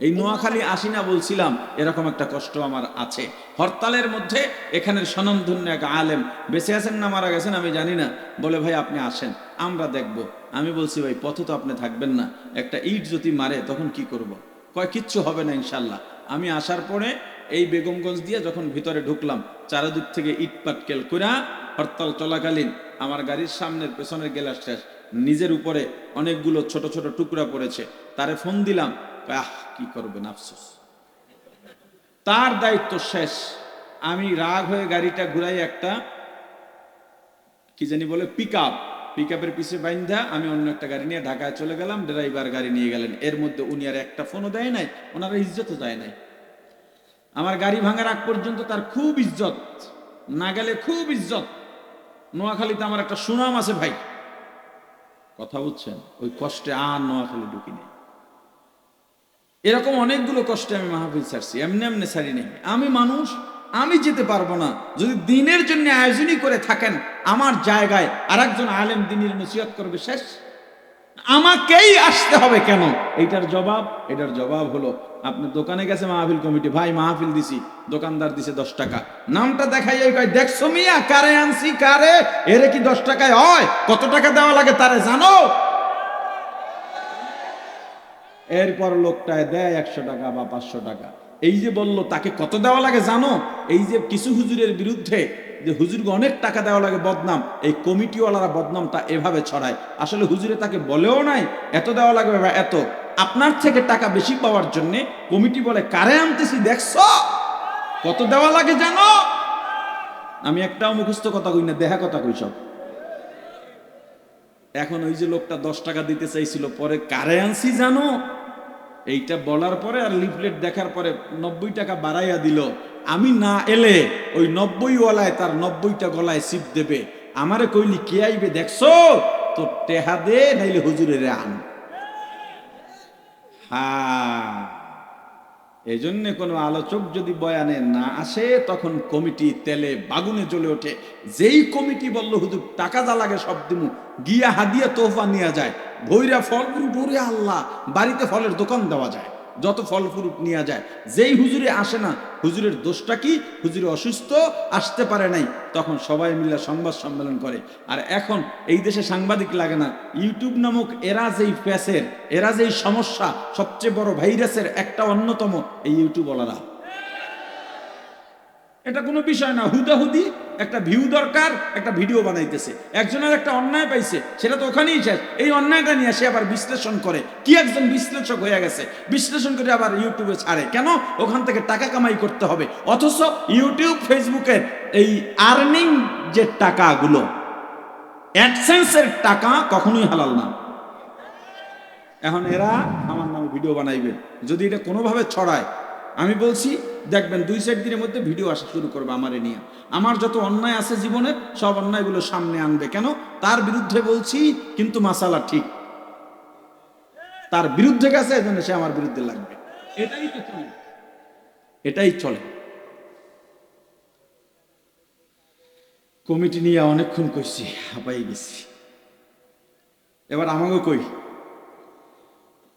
এই নোয়াখালী আসি না বলছিলাম, এরকম একটা কষ্ট আমার আছে। হরতালের মধ্যে এখানের স্বনামধন্য এক আলেম বেঁচে আছেন না মারা গেছেন আমি জানি না। বলে, ভাই, আপনি আসেন, আমরা দেখব। আমি বলছি, ভাই, পথে তো আপনি থাকবেন না। একটা ইট যদি মারে, তখন কি করব। কয়, কিচ্ছু হবে না ইনশাল্লাহ আমি আসার পরে এই বেগমগঞ্জ দিয়ে যখন ভিতরে ঢুকলাম, চারিদিক থেকে ইট পাটকেল কইরা হরতাল চলাকালীন আমার গাড়ির সামনের পেছনের গ্লাস শেষ। নিজের উপরে অনেকগুলো ছোট ছোট টুকরা পড়েছে। তারে ফোন দিলাম আহ, কি করবেন আফসোস। তার দায়িত্ব শেষ। আমি রাগ হয়ে গাড়িটা ঘুরাই একটা, কি জানি বলে পিক আপ পিক আপের পিছিয়ে বাইন্ধা আমি অন্য একটা গাড়ি নিয়ে ঢাকায় চলে গেলাম ড্রাইভার গাড়ি নিয়ে গেলেন। এর মধ্যে উনি আর একটা ফোনও দেয় নাই ওনারা ইজ্জতও দেয় নাই। আমার গাড়ি ভাঙার আগ পর্যন্ত তার খুব ইজ্জত, না গেলে খুব ইজ্জত। নোয়াখালীতে আমার একটা সুনাম আছে ভাই। কথা বুঝছেন? ওই কষ্টে আর নোয়াখালী ঢুকি নেই এরকম অনেকগুলো কষ্টে আমি মাহফিল ছাড়ছি, এমনি এমনি ছাড়ি নেই। আমি মানুষ, আমি যেতে পারব না। যদি দিনের জন্য আয়োজনই করে থাকেন, আমার জায়গায় আর একজন আলেম দিনের নসিহত করবে শেষ। আমাকেই আসতে হবে কেন? এইটার জবাব, এটার জবাব হলো, আপনি দোকানে গেছে মাহফিল কমিটি, ভাই মাহফিল দিছি, দোকানদার দিছে দশ টাকা। নামটা দেখাই কয়, দেখছ মিয়া, কারে আনছি, কারে? এরে কি দশ টাকায় হয়? কত টাকা দেওয়া লাগে তারে জানো? এরপর লোকটায় দেয় একশো টাকা বা পাঁচশো টাকা। এই যে বলল, তাকে কত দেওয়া লাগে জানো? এই যে কিছু হুজুরের বিরুদ্ধে যে হুজুরকে অনেক টাকা দেওয়া লাগে বদনাম, এই কমিটিওয়ালারা বদনামটা এভাবে ছড়ায়। আসলে হুজুরে তাকে বলেও নাই, এত দেওয়া লাগবে বা এত। আপনার থেকে টাকা বেশি পাওয়ার জন্য কমিটি বলে, কারে আনতেছি, দেখছ? কত দেওয়া লাগে জানো? আমি একটাও মুখস্থ কথা কই না দেখা কথা কই সব। এখন ওই যে লোকটা দশ টাকা দিতে চাইছিল, পরে কারে আনছি জানো? এইটা বলার পরে আর লিফলেট দেখার পরে নব্বই টাকা বাড়াইয়া দিল। আমি না এলে ওই নব্বই ওয়ালায় তার নব্বইটা গলায় সিপ দেবে। আমারে কইলি, কে আইবে দেখছ? তো টেহা দে, নাইলে হুজুরের আন। হ্যাঁ। এই জন্য কোনো আলোচক যদি বয়ানে না আসে, তখন কমিটি তেলে বাগুনে জ্বলে ওঠে। যেই কমিটি বলল, হুজুর, টাকা যা লাগে সব দিমু। গিয়া হাদিয়া তোহফা নিয়ে যায়। ভৈরা ফল ফ্রুট ওরে আল্লাহ, বাড়িতে ফলের দোকান দেওয়া যায়, যত ফল ফ্রুট নিয়ে যায়। যেই হুজুরে আসে না, হুজুরের দোষটা কি? হুজুরে অসুস্থ, আসতে পারে নাই। তখন সবাই মিলে সংবাদ সম্মেলন করে। আর এখন এই দেশে সাংবাদিক লাগে না। ইউটিউব নামক এরা যেই ফ্যাসের, এরা যেই সমস্যা, সবচেয়ে বড় ভাইরাসের একটা অন্যতম এই ইউটিউবওয়ালারা। এটা কোনো বিষয় না। হুদাহুদি একটা ভিউ দরকার, একটা ভিডিও বানাইতেছে। একজনের একটা অন্যায় পাইছে, সেটা তো ওখানেই শেষ। এই অন্যায়টা নিয়ে সে আবার বিশ্লেষণ করে। কি একজন বিশ্লেষক হয়ে গেছে? বিশ্লেষণ করে আবার ইউটিউবে ছাড়ে। কেন? ওখান থেকে টাকা কামাই করতে হবে। অথচ ইউটিউব, ফেসবুকের এই আর্নিং যে টাকাগুলো, অ্যাডসেন্সের টাকা কখনোই হালাল না। এখন এরা আমার নামে ভিডিও বানাইবে। যদি এটা কোনোভাবে ছড়ায়, আমি বলছি দেখবেন দুই চার দিনের মধ্যে ভিডিও আসা শুরু করবে আমার এ নিয়ে। আমার যত অন্যায় আছে জীবনে সব অন্যায়গুলো সামনে আনবে। কেন? তার বিরুদ্ধে বলছি কিন্তু মাসালা ঠিক। তার বিরুদ্ধে গেছে এজন্য সে আমার বিরুদ্ধে লাগবে। এটাই তো চলে। এটাই চলে। কমিটি নিয়ে অনেকক্ষণ কইছি হাঁপাই গেছি। এবার আমাকে কই?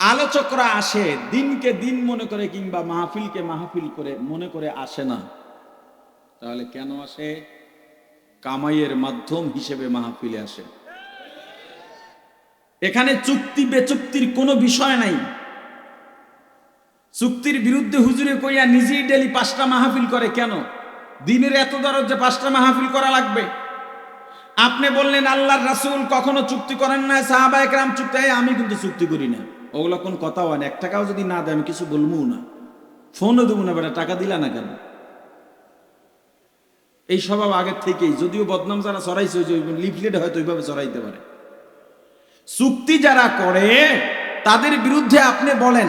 আলোচকরা আসে, দিনকে দিন মনে করে কিংবা মাহফিলকে মাহফিল করে মনে করে আসে না। তাহলে কেন আসে? কামাইয়ের মাধ্যম হিসেবে মাহফিলে আসে। এখানে চুক্তি বেচুক্তির কোনো বিষয় নাই। চুক্তির বিরুদ্ধে হুজুরে কইয়া নিজেই ডেলি পাঁচটা মাহফিল করে কেন? দিনের এত দরদ যে পাঁচটা মাহফিল করা লাগবে। আপনি বললেন, আল্লাহর রাসূল কখনো চুক্তি করেন না সাহাবা একরাম চুক্তি আমি কিন্তু চুক্তি করি না। ওগুলো কোন কথা হয় না। এক টাকাও যদি না দেয়, আমি কিছু বলব না। ফোনও দেবো না, বেটা, টাকা দিলা না কেন? এই স্বভাব আগের থেকেই। যদিও বদনাম যারা চড়াইছে লিফলেট হয়তো ওইভাবে চড়াইতে পারে। চুক্তি যারা করে, তাদের বিরুদ্ধে আপনি বলেন।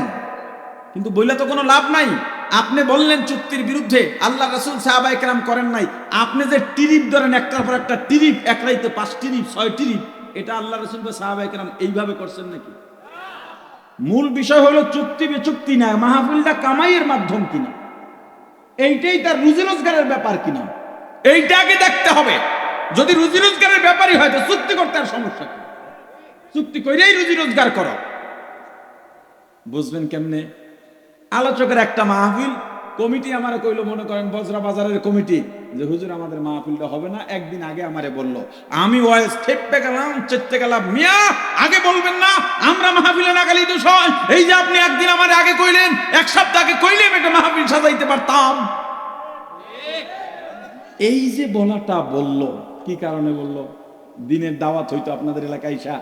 কিন্তু বইলে তো কোনো লাভ নাই। আপনি বললেন চুক্তির বিরুদ্ধে। আল্লাহ রাসুল সাহাবা একরাম করেন নাই। আপনি যে টিরিপ ধরেন, একটার পর একটা টিরিপ, এক রাইতে পাঁচ টিরিপ, ছয় টিরিপ, এটা আল্লাহ রসুল বা সাহাবা একরাম এইভাবে করছেন নাকি? মূল বিষয় হলো চুক্তি বিচুক্তি না, মাহফিলটা কামাইয়ের মাধ্যম কিনা? এইটাই তার রুজি রোজগারের ব্যাপার কিনা? এইটাকে দেখতে হবে। যদি রুজি রোজগারের ব্যাপারই হয়, তো চুক্তি করতে আর সমস্যা কি? চুক্তি করেই রুজি রোজগার করো। বুঝবেন কেমনে? আলোচকের একটা মাহফিল, কমিটি আমারে কইলো, মনে করেন, বজরা বাজারের কমিটি। যে হুজুর, আমাদের মাহফিলটা হবে না, একদিন আগে আমারে বলল। আমি ওয়াইস খেপে গেলাম চেতে গেলাম, মিয়া, আগে বলবেন না, আমরা মাহফিলে না গেলেই তো সয় এই যে আপনি একদিন আমারে আগে কইলেন, এক সপ্তাহ আগে কইলেন এটা মাহফিল সাজাইতে পারতাম। এই যে বলাটা বলল, কি কারণে বলল? দিনের দাওয়াত হইতো আপনাদের এলাকায় ইসা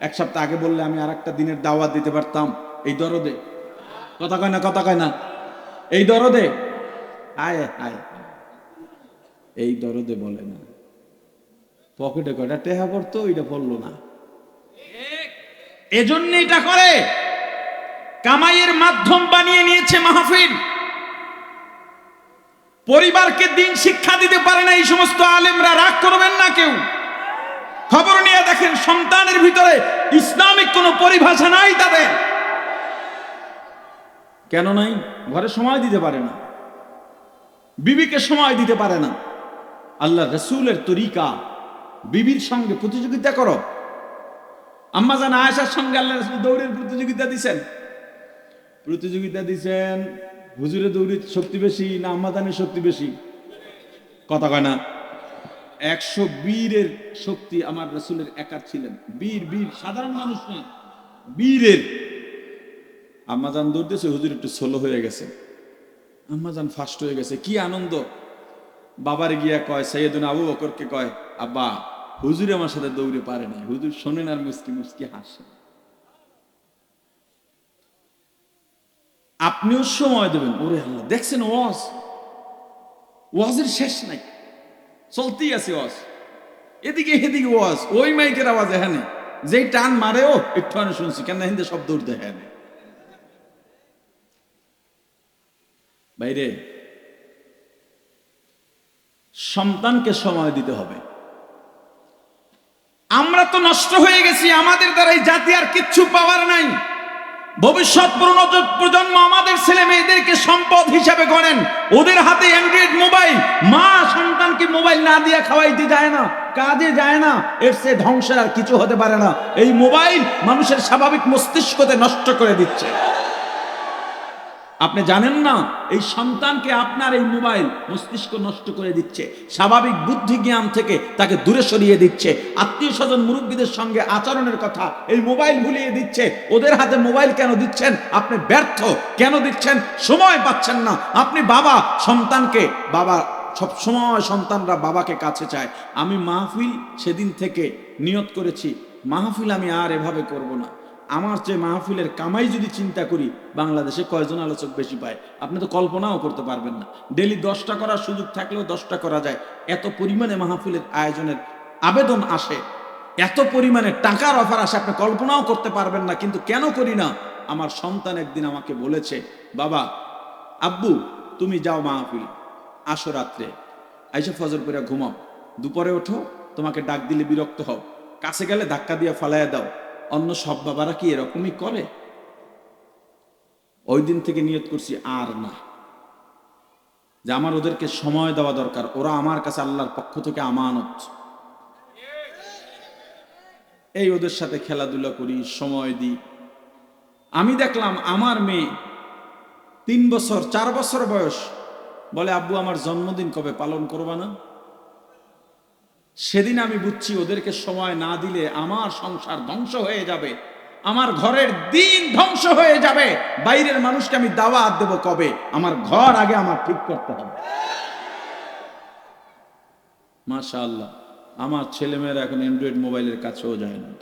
এক সপ্তাহ আগে বললে আমি আর একটা দিনের দাওয়াত দিতে পারতাম। এই দরদে। কথা কয় না, কথা কয় না। এই দরদে। আয় আয়। এই দরদে বলে না। পকেটে কয়টা টেহা পড়তো এটা পড়ল না। এজন্য এটা করে। কামাইয়ের মাধ্যম বানিয়ে নিয়েছে মাহফিল। পরিবারকে দিন শিক্ষা দিতে পারে না এই সমস্ত আলেমরা। রাগ করবেন না কেউ। খবর নিয়ে দেখেন, সন্তানের ভিতরে ইসলামিক কোনো পরিভাষা নাই তাদের। কেন নাই? ঘরে সময় দিতে পারে না। বিবিকে সময় দিতে পারে না। আল্লাহ রসুলের তরিকা, বিবির সঙ্গে প্রতিযোগিতা করো। আম্মা জান আয়েশার সঙ্গে আল্লাহ রসুল দৌড়ের প্রতিযোগিতা দিছেন। প্রতিযোগিতা দিছেন হুজুরে দৌড়ির শক্তি বেশি না আম্মাদানের শক্তি বেশি? কথা কয় না। একশো বীরের শক্তি আমার রসুলের একার ছিলেন। বীর বীর, সাধারণ মানুষ না, বীরের। আম্মাজান দৌড়তেছে, হুজুর একটু সোলো হয়ে গেছে। আম্মাজান ফার্স্ট হয়ে গেছে, কি আনন্দ। বাবার গিয়া কয়, সৈয়দুন আবু বকরকে কয়, আব্বা, হুজুর আমার সাথে দৌড়ে পারে না হুজুর শোনেন আর মুস্কি মুস্কি হাসেন আপনিও সময় দেবেন। ওরে আল্লাহ, দেখছেন ওয়াজ? ওয়াজের শেষ নাই। চলতেই আছে ওয়াজ। এদিকে এদিকে ওয়াজ। ওই মাইকের আওয়াজ এখানে। যেই টান মারেও একটু আমি শুনছি। কেন হিন্দে শব্দ উঠতে হ্যাঁ বাইরে। সন্তানকে সময় দিতে হবে। আমরা তো নষ্ট হয়ে গেছি, আমাদের দ্বারা এই জাতি আর কিচ্ছু পাওয়ার নাই। ভবিষ্যৎ প্রজন্ম আমাদের ছেলে মেয়েদেরকে সম্পদ হিসাবে গণেন ওদের হাতে অ্যান্ড্রয়েড মোবাইল মা সন্তানকে মোবাইল না দিয়ে খাওয়াইতে যায় না, কাজে যায় না, এর সে ধ্বংসের আর কিছু হতে পারে না। এই মোবাইল মানুষের স্বাভাবিক মস্তিষ্কতে নষ্ট করে দিচ্ছে। আপনি জানেন না, এই সন্তানকে আপনার এই মোবাইল মস্তিষ্ক নষ্ট করে দিচ্ছে, স্বাভাবিক বুদ্ধি জ্ঞান থেকে তাকে দূরে সরিয়ে দিচ্ছে, আত্মীয় স্বজন মুরব্বীদের সঙ্গে আচরণের কথা এই মোবাইল ভুলিয়ে দিচ্ছে, ওদের হাতে মোবাইল কেন দিচ্ছেন? আপনি ব্যর্থ, কেন দিচ্ছেন? সময় পাচ্ছেন না। আপনি বাবা, সন্তানকে, বাবা, সব সময় সন্তানরা বাবাকে কাছে চায়। আমি মাহফিল সেদিন থেকে নিয়ত করেছি, মাহফিল আমি আর এভাবে করব না। আমার চেয়ে মাহফিলের কামাই যদি চিন্তা করি, বাংলাদেশে কয়জন আলোচক বেশি পায়? আপনি তো কল্পনাও করতে পারবেন না। ডেলি দশটা করার সুযোগ থাকলেও দশটা করা যায়। এত পরিমাণে মাহফিলের আয়োজনের আবেদন আসে, এত পরিমাণে টাকার অফার আসে, আপনি কল্পনাও করতে পারবেন না, কিন্তু কেন করি না? আমার সন্তান একদিন আমাকে বলেছে, বাবা, আব্বু, তুমি যাও মাহফিল, আসো রাত্রে। আইসা ফজর করে ঘুমাও। দুপুরে ওঠো, তোমাকে ডাক দিলে বিরক্ত হও। কাছে গেলে ধাক্কা দিয়ে ফালাইয়া দাও। অন্য সব বাবারা কি এরকমই করে? ওই দিন থেকে নিয়ত করছি আর না। যে আমার ওদেরকে সময় দেওয়া দরকার। ওরা আমার কাছে আল্লাহর পক্ষ থেকে আমানত। এই ওদের সাথে খেলাধুলা করি, সময় দিই। আমি দেখলাম আমার মেয়ে তিন বছর, চার বছর বয়স। বলে, আব্বু, আমার জন্মদিন কবে পালন করবা না? সেদিন আমি বুঝছি ওদেরকে সময় না দিলে আমার সংসার ধ্বংস হয়ে যাবে। আমার ঘরের দিন ধ্বংস হয়ে যাবে। বাইরের মানুষকে আমি দাওয়াত দেব কবে? আমার ঘর আগে আমার ঠিক করতে হবে। মাশা আমার ছেলেমেয়েরা এখন অ্যান্ড্রয়েড মোবাইলের কাছেও যায় না।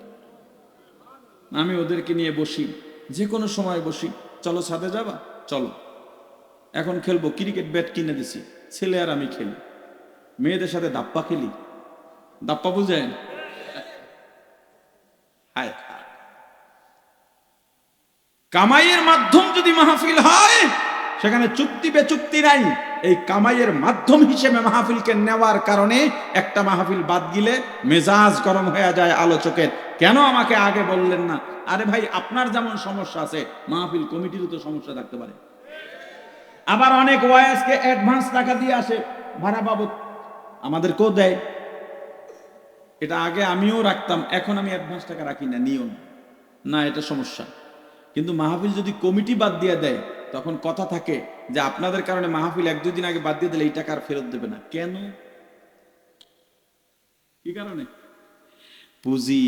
আমি ওদেরকে নিয়ে বসি। যে কোনো সময় বসি। চলো সাথে যাবা? চলো। এখন খেলব। ক্রিকেট ব্যাট কিনে দিছি। ছেলে আর আমি খেলি। মেয়েদের সাথে দাপ্পা খেলি। দাপ্পা বুঝেন। কামাইয়ের মাধ্যম যদি মাহফিল হয়, সেখানে চুক্তি বেচুক্তি নাই। এই কামাইয়ের মাধ্যম হিসেবে মাহফিলকে নেওয়ার কারণে একটা মাহফিল বাদ গিলে মেজাজ গরম হয়ে যায় আলোচকের। কেন আমাকে আগে বললেন না? আরে ভাই, আপনার যেমন সমস্যা আছে, মাহফিল কমিটিরও তো সমস্যা থাকতে পারে। আবার অনেক ওয়াইসকে অ্যাডভান্স টাকা দিয়ে আসে। ভাড়া বাবদ আমাদেরকেও দেয়। এটা আগে আমিও রাখতাম, এখন আমি অ্যাডভান্স টাকা রাখি না, নিও না। এটা সমস্যা। কিন্তু মাহফিল যদি কমিটি বাদ দিয়ে দেয়, তখন কথা থাকে যে আপনাদের কারণে মাহফিল এক দুই দিন আগে বাদ দিয়ে দিলে এই টাকা আর ফেরত দেবে না। কেন? কি কারণে? পুঁজি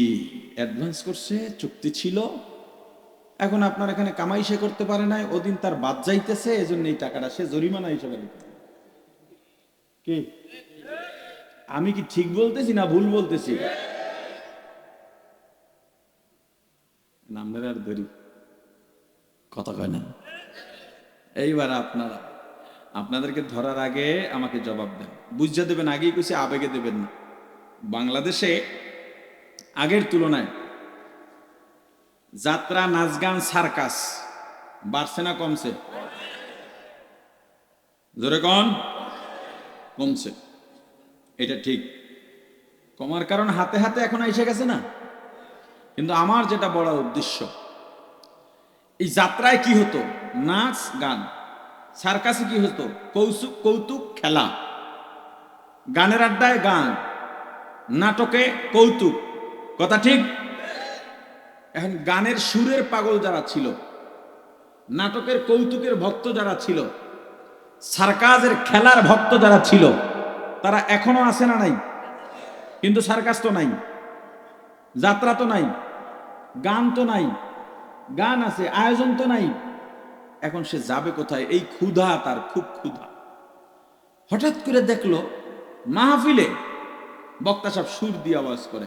অ্যাডভান্স করছে, চুক্তি ছিল। এখন আপনার এখানে কামাই সে করতে পারে নাই, ওদিন তার বাদ যাইতেছে, এজন্য এই টাকাটা সে জরিমানা হিসেবে। কি? আমি কি ঠিক বলতেছি না ভুল বলতেছি? আর ধরি। কথা কয় না। এইবার আপনারা, আপনাদেরকে ধরার আগে আমাকে জবাব দেন। বুঝতে দেবেন, আগেই কিছু আবেগে দেবেন না। বাংলাদেশে আগের তুলনায় যাত্রা নাচ গান সার্কাস বাড়ছে না কমছে? জোরে কন? কমছে। এটা ঠিক। কমার কারণ হাতে হাতে এখন এসে গেছে না? কিন্তু আমার যেটা বড় উদ্দেশ্য, এই যাত্রায় কি হতো? নাচ, গান। সার্কাসে কি হতো? কৌতুক কৌতুক, খেলা। গানের আড্ডায় গান, নাটকে কৌতুক। কথা ঠিক? এখন গানের সুরের পাগল যারা ছিল, নাটকের কৌতুকের ভক্ত যারা ছিল, সার্কাসের খেলার ভক্ত যারা ছিল তারা এখনও আছে না নাই? কিন্তু সার্কাস তো নাই, যাত্রা তো নাই, গান তো নাই, গান আছে, আয়োজন তো নাই। এখন সে যাবে কোথায়? এই ক্ষুধা তার, খুব ক্ষুধা। হঠাৎ করে দেখল মাহফিলে বক্তা সাহেব সুর দিয়ে আওয়াজ করে।